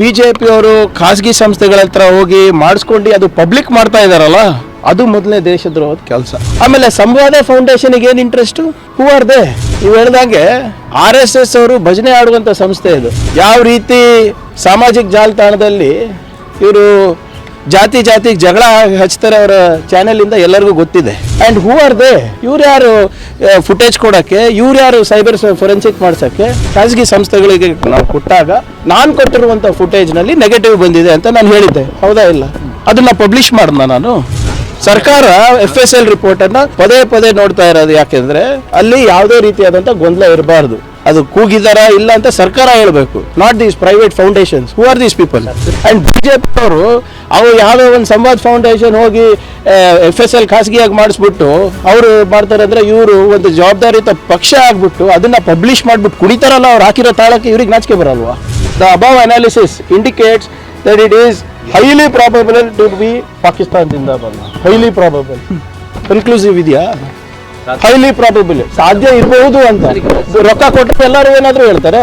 B J ಪಿಯವರು ಖಾಸಗಿ ಸಂಸ್ಥೆಗಳ ಹತ್ರ ಹೋಗಿ ಮಾಡಿಸ್ಕೊಂಡು ಅದು ಪಬ್ಲಿಕ್ ಮಾಡ್ತಾ ಇದಾರಲ್ಲ, ಅದು ಮೊದಲನೇ ದೇಶದ್ರೋಹದ ಕೆಲಸ. ಆಮೇಲೆ ಸಂವಾದ ಫೌಂಡೇಶನ್ಗೆ ಏನು ಇಂಟ್ರೆಸ್ಟು ಹೂ ಆರ್ ದೇ ನೀವು ಹೇಳ್ದಂಗೆ ಆರ್ ಎಸ್ ಎಸ್ ಅವರು ಭಜನೆ ಆಡುವಂಥ ಸಂಸ್ಥೆ ಇದು. ಯಾವ ರೀತಿ ಸಾಮಾಜಿಕ ಜಾಲತಾಣದಲ್ಲಿ ಇವರು ಜಾತಿ ಜಾತಿಗೆ ಜಗಳ ಹಚ್ತಾರೆ ಅವರ ಚಾನೆಲಿಂದ ಎಲ್ಲರಿಗೂ ಗೊತ್ತಿದೆ. ಆ್ಯಂಡ್ ಹೂ ಆರ್ ದೇ ಇವ್ರು ಯಾರು ಫುಟೇಜ್ ಕೊಡೋಕ್ಕೆ, ಇವ್ರು ಯಾರು ಸೈಬರ್ ಫೊರೆನ್ಸಿಕ್ ಮಾಡ್ಸೋಕ್ಕೆ, ಖಾಸಗಿ ಸಂಸ್ಥೆಗಳಿಗೆ ನಾವು ಕೊಟ್ಟಾಗ ನಾನು ಕೊಟ್ಟಿರುವಂಥ ಫುಟೇಜ್ನಲ್ಲಿ ನೆಗೆಟಿವ್ ಬಂದಿದೆ ಅಂತ ನಾನು ಹೇಳಿದ್ದೆ. ಹೌದಾ ಇಲ್ಲ? ಅದನ್ನ ಪಬ್ಲಿಷ್ ಮಾಡ್ದ ನಾನು? ಸರ್ಕಾರ ಎಫ್ ಎಸ್ ಎಲ್ ರಿಪೋರ್ಟನ್ನು ಪದೇ ಪದೇ ನೋಡ್ತಾ ಇರೋದು ಯಾಕೆಂದ್ರೆ ಅಲ್ಲಿ ಯಾವುದೇ ರೀತಿಯಾದಂಥ ಗೊಂದಲ ಇರಬಾರ್ದು. ಅದು ಕೂಗಿದಾರ ಇಲ್ಲ ಅಂತ ಸರ್ಕಾರ ಹೇಳಬೇಕು. Not these private foundations who are these people and BJP ಅವರು, ಅವ್ರು ಯಾವುದೋ ಒಂದು ಸಂವಾದ್ ಫೌಂಡೇಶನ್ ಹೋಗಿ ಎಫ್ ಎಸ್ ಎಲ್ ಖಾಸಗಿಯಾಗಿ ಮಾಡಿಸ್ಬಿಟ್ಟು, ಅವರು ಮಾಡ್ತಾರೆ ಅಂದ್ರೆ ಇವರು ಒಂದು ಜವಾಬ್ದಾರಿಯುತ ಪಕ್ಷ ಆಗ್ಬಿಟ್ಟು ಅದನ್ನ ಪಬ್ಲಿಷ್ ಮಾಡ್ಬಿಟ್ಟು ಕುಡಿತಾರಲ್ಲ ಅವ್ರು ಹಾಕಿರೋ ತಾಳಕ್ಕೆ ಇವ್ರಿಗೆ ನಾಚಿಕೆ ಬರಲ್ವಾ? The above analysis indicates that it is highly probable to be ಪಾಕಿಸ್ತಾನದಿಂದ ಬಂದ ಹೈಲಿ ಪ್ರಾಬಬಲ್ ಕನ್ಕ್ಲೂಸಿವ್ ಇದೆಯಾ? ಹೈಲಿ ಪ್ರಾಬಬಲ್ ಸಾಧ್ಯ ಇರಬಹುದು ಅಂತ. ರೊಕ್ಕ ಕೊಟ್ಟರೆ ಎಲ್ಲರೂ ಏನಾದರೂ ಹೇಳ್ತಾರೆ.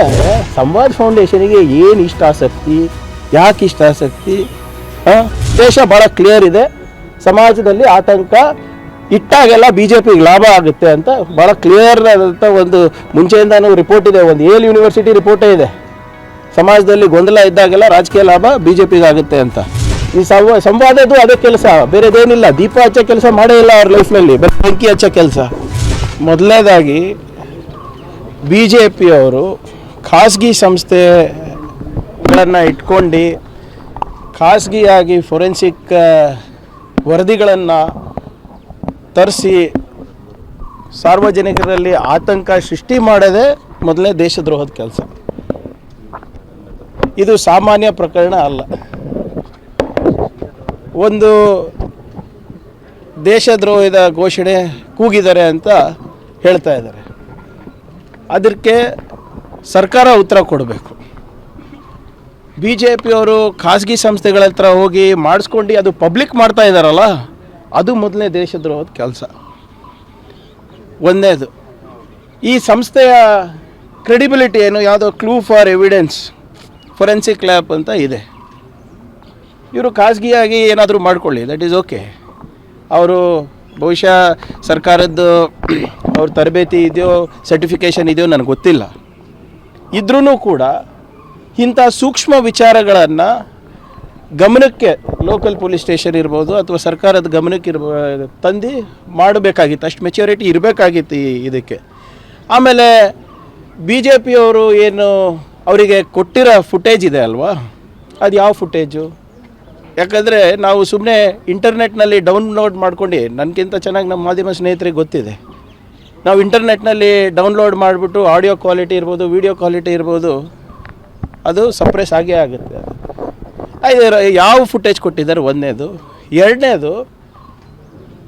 ಸಂವಾದ್ ಫೌಂಡೇಶನ್ಗೆ ಏನು ಇಷ್ಟ ಆಸಕ್ತಿ? ಯಾಕೆ ಇಷ್ಟ ಆಸಕ್ತಿ? ದೇಶ ಭಾಳ ಕ್ಲಿಯರ್ ಇದೆ. ಸಮಾಜದಲ್ಲಿ ಆತಂಕ ಇಟ್ಟಾಗೆಲ್ಲ ಬಿ ಜೆ ಪಿಗೆ ಲಾಭ ಆಗುತ್ತೆ ಅಂತ ಭಾಳ ಕ್ಲಿಯರ್ ಆದಂಥ ಒಂದು ಮುಂಚೆಯಿಂದನೂ ರಿಪೋರ್ಟ್ ಇದೆ. ಒಂದು ಏಲ್ ಯೂನಿವರ್ಸಿಟಿ ರಿಪೋರ್ಟೇ ಇದೆ. ಸಮಾಜದಲ್ಲಿ ಗೊಂದಲ ಇದ್ದಾಗೆಲ್ಲ ರಾಜಕೀಯ ಲಾಭ ಬಿ ಜೆ ಪಿಗೆ ಆಗುತ್ತೆ ಅಂತ. ಈ ಸಂವ, ಸಂವಾದದ್ದು ಅದೇ ಕೆಲಸ. ಬೇರೆದೇನಿಲ್ಲ. ದೀಪ ಹಚ್ಚೋ ಕೆಲಸ ಮಾಡೇ ಇಲ್ಲ ಅವ್ರ ಲೈಫ್ನಲ್ಲಿ ಬೆಂಕಿ ಹಚ್ಚೋ ಕೆಲಸ. ಮೊದಲನೇದಾಗಿ ಬಿ ಜೆ ಪಿಯವರು ಖಾಸಗಿ ಸಂಸ್ಥೆಗಳನ್ನು ಇಟ್ಕೊಂಡು ಖಾಸಗಿಯಾಗಿ ಫೊರೆನ್ಸಿಕ್ ವರದಿಗಳನ್ನು ತರಿಸಿ ಸಾರ್ವಜನಿಕರಲ್ಲಿ ಆತಂಕ ಸೃಷ್ಟಿ ಮಾಡೋದೇ ಮೊದಲನೇ ದೇಶದ್ರೋಹದ ಕೆಲಸ. ಇದು ಸಾಮಾನ್ಯ ಪ್ರಕರಣ ಅಲ್ಲ. ಒಂದು ದೇಶದ್ರೋಹದ ಘೋಷಣೆ ಕೂಗಿದ್ದಾರೆ ಅಂತ ಹೇಳ್ತಾ ಇದ್ದಾರೆ. ಅದಕ್ಕೆ ಸರ್ಕಾರ ಉತ್ತರ ಕೊಡಬೇಕು. ಬಿ ಜೆ ಪಿಯವರು ಖಾಸಗಿ ಸಂಸ್ಥೆಗಳ ಹತ್ರ ಹೋಗಿ ಮಾಡಿಸ್ಕೊಂಡು ಅದು ಪಬ್ಲಿಕ್ ಮಾಡ್ತಾ ಇದ್ದಾರಲ್ಲ, ಅದು ಮೊದಲನೇ ದೇಶದ್ರೋಹದ ಕೆಲಸ. ಒಂದನೇದು, ಈ ಸಂಸ್ಥೆಯ ಕ್ರೆಡಿಬಿಲಿಟಿ ಏನು? ಯಾವುದೋ clue for evidence forensic lab ಅಂತ ಇದೆ. ಇವರು ಖಾಸಗಿಯಾಗಿ ಏನಾದರೂ ಮಾಡ್ಕೊಳ್ಳಿ ದಟ್ ಈಸ್ ಓಕೆ ಅವರು ಬಹುಶಃ ಸರ್ಕಾರದ್ದು ಅವ್ರ ತರಬೇತಿ ಇದೆಯೋ ಸರ್ಟಿಫಿಕೇಷನ್ ಇದೆಯೋ ನನಗೆ ಗೊತ್ತಿಲ್ಲ. ಇದ್ರೂ ಕೂಡ ಇಂಥ ಸೂಕ್ಷ್ಮ ವಿಚಾರಗಳನ್ನು ಗಮನಕ್ಕೆ ಲೋಕಲ್ ಪೊಲೀಸ್ ಸ್ಟೇಷನ್ ಇರ್ಬೋದು ಅಥವಾ ಸರ್ಕಾರದ ಗಮನಕ್ಕೆ ಇರ್ಬೋ, ತಂದು ಮಾಡಬೇಕಾಗಿತ್ತು, ಅಷ್ಟು ಮೆಚ್ಯೂರಿಟಿ ಇರಬೇಕಾಗಿತ್ತು ಈ ಇದಕ್ಕೆ. ಆಮೇಲೆ ಬಿ ಜೆ ಪಿಯವರು ಏನು ಅವರಿಗೆ ಕೊಟ್ಟಿರೋ ಫುಟೇಜ್ ಇದೆ ಅಲ್ವಾ? ಅದು ಯಾವ ಫುಟೇಜು ಯಾಕಂದರೆ ನಾವು ಸುಮ್ಮನೆ ಇಂಟರ್ನೆಟ್ನಲ್ಲಿ ಡೌನ್ಲೋಡ್ ಮಾಡ್ಕೊಂಡು ನನಗಿಂತ ಚೆನ್ನಾಗಿ ನಮ್ಮ ಮಾಧ್ಯಮ ಸ್ನೇಹಿತರಿಗೆ ಗೊತ್ತಿದೆ. ನಾವು ಇಂಟರ್ನೆಟ್ನಲ್ಲಿ ಡೌನ್ಲೋಡ್ ಮಾಡಿಬಿಟ್ಟು ಆಡಿಯೋ ಕ್ವಾಲಿಟಿ ಇರ್ಬೋದು, ವಿಡಿಯೋ ಕ್ವಾಲಿಟಿ ಇರ್ಬೋದು, ಅದು ಸಪ್ರೆಸ್ ಆಗೇ ಆಗುತ್ತೆ ಅದು. ಯಾವ ಫುಟೇಜ್ ಕೊಟ್ಟಿದ್ದಾರೆ? ಒಂದನೇದು ಎರಡನೇದು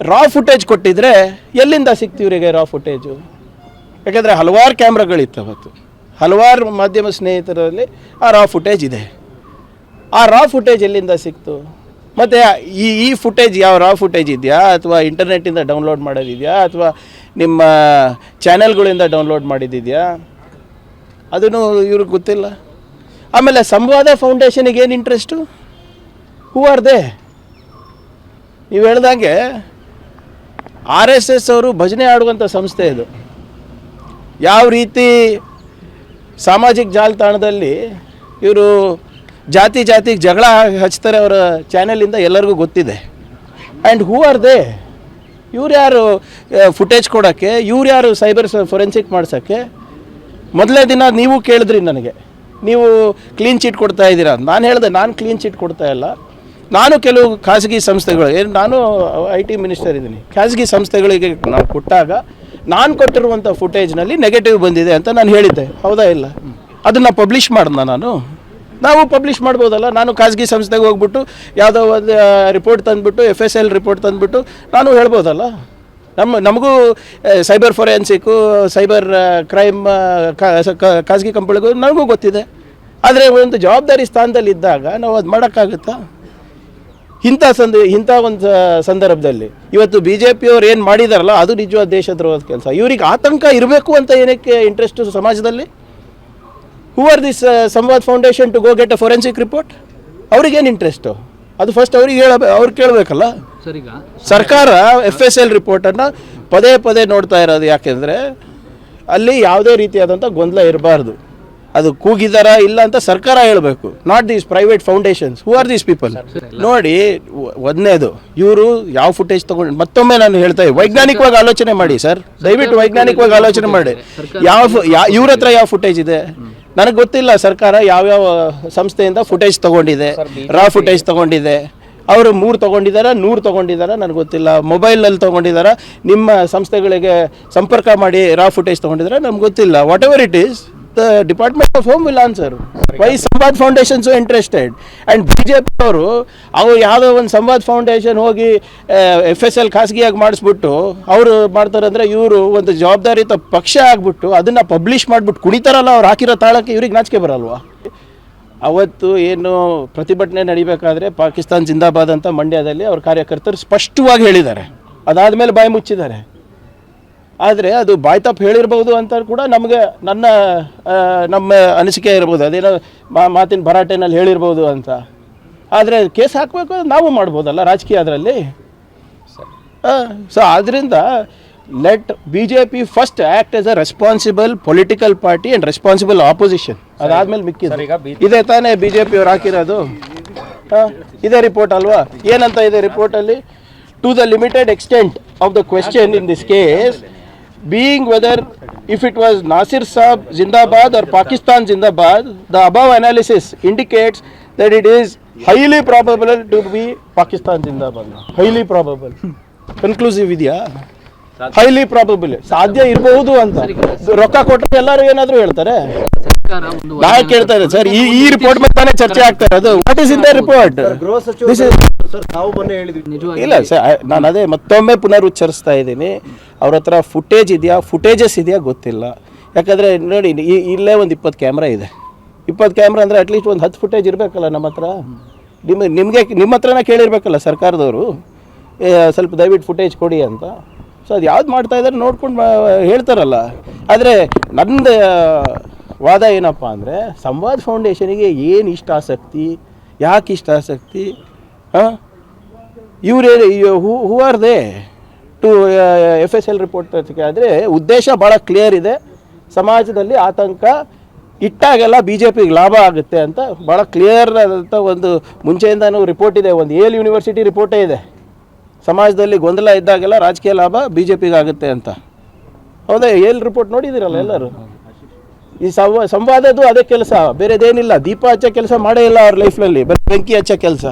ರಾ ಫುಟೇಜ್ ಕೊಟ್ಟಿದ್ರೆ ಎಲ್ಲಿಂದ ಸಿಗ್ತೀವ್ರಿಗೆ ರಾ ಫುಟೇಜು ಯಾಕಂದರೆ ಹಲವಾರು ಕ್ಯಾಮ್ರಾಗಳಿತ್ತು ಅವತ್ತು. ಹಲವಾರು ಮಾಧ್ಯಮ ಸ್ನೇಹಿತರಲ್ಲಿ ಆ ರಾ ಫುಟೇಜ್ ಇದೆ. ಆ ರಾ ಫುಟೇಜ್ ಎಲ್ಲಿಂದ ಸಿಕ್ತು? ಮತ್ತು ಈ ಈ ಫುಟೇಜ್ ಯಾವ ರಾ ಫುಟೇಜ್ ಇದೆಯಾ? ಅಥವಾ ಇಂಟರ್ನೆಟ್ಟಿಂದ ಡೌನ್ಲೋಡ್ ಮಾಡೋದಿದೆಯಾ? ಅಥವಾ ನಿಮ್ಮ ಚಾನೆಲ್ಗಳಿಂದ ಡೌನ್ಲೋಡ್ ಮಾಡಿದ್ದಿದೆಯಾ? ಅದನ್ನು ಇವ್ರಿಗೆ ಗೊತ್ತಿಲ್ಲ. ಆಮೇಲೆ ಸಂವಾದ ಫೌಂಡೇಶನಿಗೆ ಏನು ಇಂಟ್ರೆಸ್ಟು ಹೂ ಆರ್ ದೇ ನೀವು ಹೇಳ್ದಂಗೆ ಆರ್ ಎಸ್ ಎಸ್ ಅವರು ಭಜನೆ ಆಡುವಂಥ ಸಂಸ್ಥೆ ಇದು. ಯಾವ ರೀತಿ ಸಾಮಾಜಿಕ ಜಾಲತಾಣದಲ್ಲಿ ಇವರು ಜಾತಿ ಜಾತಿಗೆ ಜಗಳ ಹಚ್ತಾರೆ ಅವರ ಚಾನೆಲಿಂದ ಎಲ್ಲರಿಗೂ ಗೊತ್ತಿದೆ. ಆ್ಯಂಡ್ ಹೂ ಆರ್ ದೇ ಇವ್ರು ಯಾರು ಫುಟೇಜ್ ಕೊಡೋಕ್ಕೆ, ಇವ್ರು ಯಾರು ಸೈಬರ್ ಫೊರೆನ್ಸಿಕ್ ಮಾಡ್ಸೋಕ್ಕೆ? ಮೊದಲನೇ ದಿನ ನೀವು ಕೇಳಿದ್ರಿ ನನಗೆ. ನೀವು ಕ್ಲೀನ್ ಚೀಟ್ ಕೊಡ್ತಾ ಇದ್ದೀರಾ ನಾನು ಹೇಳಿದೆ, ನಾನು ಕ್ಲೀನ್ ಚೀಟ್ ಕೊಡ್ತಾ ಇಲ್ಲ. ನಾನು ಕೆಲವು ಖಾಸಗಿ ಸಂಸ್ಥೆಗಳು, ಏನು ನಾನು ಐ ಟಿ ಮಿನಿಸ್ಟರ್ ಇದ್ದೀನಿ ಖಾಸಗಿ ಸಂಸ್ಥೆಗಳಿಗೆ ನಾವು ಕೊಟ್ಟಾಗ ನಾನು ಕೊಟ್ಟಿರುವಂಥ ಫುಟೇಜ್ನಲ್ಲಿ ನೆಗೆಟಿವ್ ಬಂದಿದೆ ಅಂತ ನಾನು ಹೇಳಿದ್ದೆ. ಹೌದಾ ಇಲ್ಲ? ಅದನ್ನು ಪಬ್ಲಿಷ್ ಮಾಡ್ದ ನಾನು? ನಾವು ಪಬ್ಲಿಷ್ ಮಾಡ್ಬೋದಲ್ಲ, ನಾನು ಖಾಸಗಿ ಸಂಸ್ಥೆಗೆ ಹೋಗ್ಬಿಟ್ಟು, ಯಾವುದೋ ಒಂದು ರಿಪೋರ್ಟ್ ತಂದುಬಿಟ್ಟು ಎಫ್ ಎಸ್ ಎಲ್ ರಿಪೋರ್ಟ್ ತಂದುಬಿಟ್ಟು, ನಾನು ಹೇಳ್ಬೋದಲ್ಲ? ನಮ್ಮ ನಮಗೂ ಸೈಬರ್ ಫೊರೆನ್ಸಿಕ್ಕು ಸೈಬರ್ ಕ್ರೈಮ್ ಖಾಸಗಿ ಕಂಪನಿಗೂ ನನಗೂ ಗೊತ್ತಿದೆ. ಆದರೆ ಒಂದು ಜವಾಬ್ದಾರಿ ಸ್ಥಾನದಲ್ಲಿ ಇದ್ದಾಗ ನಾವು ಅದು ಮಾಡೋಕ್ಕಾಗುತ್ತಾ? ಇಂಥ ಸಂದ, ಇಂಥ ಒಂದು ಸಂದರ್ಭದಲ್ಲಿ ಇವತ್ತು ಬಿ ಜೆ ಪಿಯವ್ರು ಏನು ಮಾಡಿದಾರಲ್ಲ, ಅದು ನಿಜವಾದ ದೇಶದ್ರೋಹದ ಕೆಲಸ. ಇವ್ರಿಗೆ ಆತಂಕ ಇರಬೇಕು ಅಂತ ಏನಕ್ಕೆ ಇಂಟ್ರೆಸ್ಟು ಸಮಾಜದಲ್ಲಿ? Who are this Samvad foundation to go get a forensic report ಅವ್ರಿಗೇನು ಇಂಟ್ರೆಸ್ಟು ಅದು ಫಸ್ಟ್ ಅವ್ರಿಗೆ ಹೇಳ ಅವ್ರು ಕೇಳಬೇಕಲ್ಲ? ಸರ್ಕಾರ ಎಫ್ ಎಸ್ ಎಲ್ ರಿಪೋರ್ಟನ್ನು ಪದೇ ಪದೇ ನೋಡ್ತಾ ಇರೋದು ಯಾಕೆಂದರೆ ಅಲ್ಲಿ ಯಾವುದೇ ರೀತಿಯಾದಂಥ ಗೊಂದಲ ಇರಬಾರ್ದು. ಅದು ಕೂಗಿದಾರ ಇಲ್ಲ ಅಂತ ಸರ್ಕಾರ ಹೇಳಬೇಕು. Not these private foundations who are these people ನೋಡಿ ಒಂದನೇದು ಇವರು ಯಾವ ಫುಟೇಜ್ ತಗೊಂಡು ಮತ್ತೊಮ್ಮೆ ನಾನು ಹೇಳ್ತಾ ಇದ್ದೀನಿ ವೈಜ್ಞಾನಿಕವಾಗಿ ಆಲೋಚನೆ ಮಾಡಿ ಸರ್. ದಯವಿಟ್ಟು ವೈಜ್ಞಾನಿಕವಾಗಿ ಆಲೋಚನೆ ಮಾಡಿ. ಯಾವ ಇವ್ರ ಹತ್ರ ಯಾವ ಫುಟೇಜ್ ಇದೆ? ನನಗೆ ಗೊತ್ತಿಲ್ಲ ಸರ್ಕಾರ ಯಾವ್ಯಾವ ಸಂಸ್ಥೆಯಿಂದ ಫುಟೇಜ್ ತಗೊಂಡಿದೆ ರಾ ಫುಟೇಜ್ ತಗೊಂಡಿದೆ. ಅವರು ಮೂರು ತೊಗೊಂಡಿದ್ದಾರಾ ನೂರು ತೊಗೊಂಡಿದ್ದಾರಾ ನನಗೆ ಗೊತ್ತಿಲ್ಲ. ಮೊಬೈಲಲ್ಲಿ ತೊಗೊಂಡಿದ್ದಾರ ನಿಮ್ಮ ಸಂಸ್ಥೆಗಳಿಗೆ ಸಂಪರ್ಕ ಮಾಡಿ ರಾ ಫುಟೇಜ್ ತೊಗೊಂಡಿದ್ದಾರೆ ನಮ್ಗೆ ಗೊತ್ತಿಲ್ಲ. Whatever it is the department of home will answer why Samvad foundation so interested and B J P ಅವರು ಅವ್ರು ಯಾವುದೋ ಒಂದು ಸಂವಾದ್ ಫೌಂಡೇಶನ್ ಹೋಗಿ ಎಫ್ ಎಸ್ ಎಲ್ ಖಾಸಗಿಯಾಗಿ ಮಾಡಿಸ್ಬಿಟ್ಟು ಅವರು ಮಾಡ್ತಾರೆ ಅಂದರೆ ಇವರು ಒಂದು ಜವಾಬ್ದಾರಿಯುತ ಪಕ್ಷ ಆಗಿಬಿಟ್ಟು ಅದನ್ನು ಪಬ್ಲಿಷ್ ಮಾಡಿಬಿಟ್ಟು ಕುಣಿತಾರಲ್ಲ ಅವ್ರು ಹಾಕಿರೋ ತಾಳಕ್ಕೆ ಇವ್ರಿಗೆ ನಾಚಿಕೆ ಬರಲ್ವಾ? ಅವತ್ತು ಏನು ಪ್ರತಿಭಟನೆ ನಡಿಬೇಕಾದ್ರೆ ಪಾಕಿಸ್ತಾನ್ ಜಿಂದಾಬಾದ್ ಅಂತ ಮಂಡ್ಯದಲ್ಲಿ ಅವ್ರ ಕಾರ್ಯಕರ್ತರು ಸ್ಪಷ್ಟವಾಗಿ ಹೇಳಿದ್ದಾರೆ. ಅದಾದಮೇಲೆ ಬಾಯಿ ಮುಚ್ಚಿದ್ದಾರೆ. ಆದರೆ ಅದು ಬಾಯ್ ತಪ್ಪು ಹೇಳಿರ್ಬೋದು ಅಂತ ಕೂಡ ನಮಗೆ ನನ್ನ ನಮ್ಮ ಅನಿಸಿಕೆ ಇರ್ಬೋದು. ಅದೇನೋ ಮಾ- ಮಾತಿನ ಭರಾಟೆನಲ್ಲಿ ಹೇಳಿರ್ಬೋದು ಅಂತ. ಆದರೆ ಕೇಸ್ ಹಾಕಬೇಕು ನಾವು ಮಾಡ್ಬೋದಲ್ಲ ರಾಜಕೀಯ ಅದರಲ್ಲಿ? ಸೊ ಆದ್ದರಿಂದ let B J P first act as a responsible political party and responsible opposition ಅದಾದಮೇಲೆ ಮಿಕ್ಕಿದೆ ಇದೇ ತಾನೇ ಬಿ ಜೆ ಪಿಯವ್ರು ಹಾಕಿರೋದು. ಹಾಂ ಇದೇ ರಿಪೋರ್ಟ್ ಅಲ್ವಾ? ಏನಂತ ಇದೆ ರಿಪೋರ್ಟಲ್ಲಿ to the limited extent of the question in this case being whether if it was Nasir Saab zindabad or Pakistan zindabad the above analysis indicates that it is highly probable to be Pakistan zindabad highly probable conclusive ಇದೆಯಾ highly probable ಸಾಧ್ಯ ಇರಬಹುದು ಅಂತ. ರೊಕ್ಕ ಕೊಟ್ಟರೆ ಎಲ್ಲರೂ ಏನಾದರೂ ಹೇಳ್ತಾರೆ. ಸರ್ಕಾರ ಒಂದು ನಾ ಕೇಳ್ತಾ ಇದ್ದೆ ಸರ್ ಈ ಈ ರಿಪೋರ್ಟ್ ಮೇಲೆ ತಾನೇ ಚರ್ಚೆ ಆಗ್ತಾ ಇರೋದು what is in the report ಇಲ್ಲ ಸರ್ ನಾನು ಅದೇ ಮತ್ತೊಮ್ಮೆ ಪುನರುಚ್ಚರಿಸ್ತಾ ಇದ್ದೀನಿ. ಅವ್ರ ಹತ್ರ ಫುಟೇಜ್ ಇದೆಯಾ? ಫುಟೇಜಸ್ ಇದೆಯಾ? ಗೊತ್ತಿಲ್ಲ. ಯಾಕಂದರೆ ನೋಡಿ ಈ- ಇಲ್ಲೇ ಒಂದು ಇಪ್ಪತ್ತು ಕ್ಯಾಮ್ರಾ ಇದೆ. ಇಪ್ಪತ್ತು ಕ್ಯಾಮ್ರಾ ಅಂದರೆ ಅಟ್ಲೀಸ್ಟ್ ಒಂದು ಹತ್ತು ಫುಟೇಜ್ ಇರಬೇಕಲ್ಲ ನಮ್ಮ ಹತ್ರ. ನಿಮ್ಮ ನಿಮಗೆ ನಿಮ್ಮ ಹತ್ರನೇ ಕೇಳಿರ್ಬೇಕಲ್ಲ ಸರ್ಕಾರದವರು. ಏ, ಸ್ವಲ್ಪ ದಯವಿಟ್ಟು ಫುಟೇಜ್ ಕೊಡಿ ಅಂತ. ಸೊ ಅದು ಯಾವ್ದು ಮಾಡ್ತಾ ಇದ್ದಾರೆ ನೋಡ್ಕೊಂಡು ಹೇಳ್ತಾರಲ್ಲ. ಆದರೆ ನಂದು ವಾದ ಏನಪ್ಪ ಅಂದರೆ ಸಂವಾದ್ ಫೌಂಡೇಶನಿಗೆ ಏನು ಇಷ್ಟ ಆಸಕ್ತಿ ಯಾಕೆ ಇಷ್ಟ ಆಸಕ್ತಿ ಹಾಂ? ಇವರೇ who who are they to F S L report ಆದರೆ ಉದ್ದೇಶ ಭಾಳ ಕ್ಲಿಯರ್ ಇದೆ. ಸಮಾಜದಲ್ಲಿ ಆತಂಕ ಇಟ್ಟಾಗೆಲ್ಲ ಬಿ ಜೆ ಪಿಗೆ ಲಾಭ ಆಗುತ್ತೆ ಅಂತ ಭಾಳ ಕ್ಲಿಯರ್ ಆದಂಥ ಒಂದು ಮುಂಚೆಯಿಂದನೂ ರಿಪೋರ್ಟ್ ಇದೆ. ಒಂದು ಏಲ್ ಯೂನಿವರ್ಸಿಟಿ ರಿಪೋರ್ಟೇ ಇದೆ. ಸಮಾಜದಲ್ಲಿ ಗೊಂದಲ ಇದ್ದಾಗೆಲ್ಲ ರಾಜಕೀಯ ಲಾಭ ಬಿ ಜೆ ಪಿಗೆ ಆಗುತ್ತೆ ಅಂತ. ಹೌದಾ? ಏಲ್ ರಿಪೋರ್ಟ್ ನೋಡಿದಿರಲ್ಲ ಎಲ್ಲರೂ? ಈ ಸಂವ, ಸಂವಾದದ್ದು ಅದೇ ಕೆಲಸ, ಬೇರೆದೇನಿಲ್ಲ. ದೀಪ ಹಚ್ಚೋ ಕೆಲಸ ಮಾಡೇ ಇಲ್ಲ ಅವ್ರ ಲೈಫ್ನಲ್ಲಿ ಬರೀ ಬೆಂಕಿ ಹಚ್ಚೋ ಕೆಲಸ.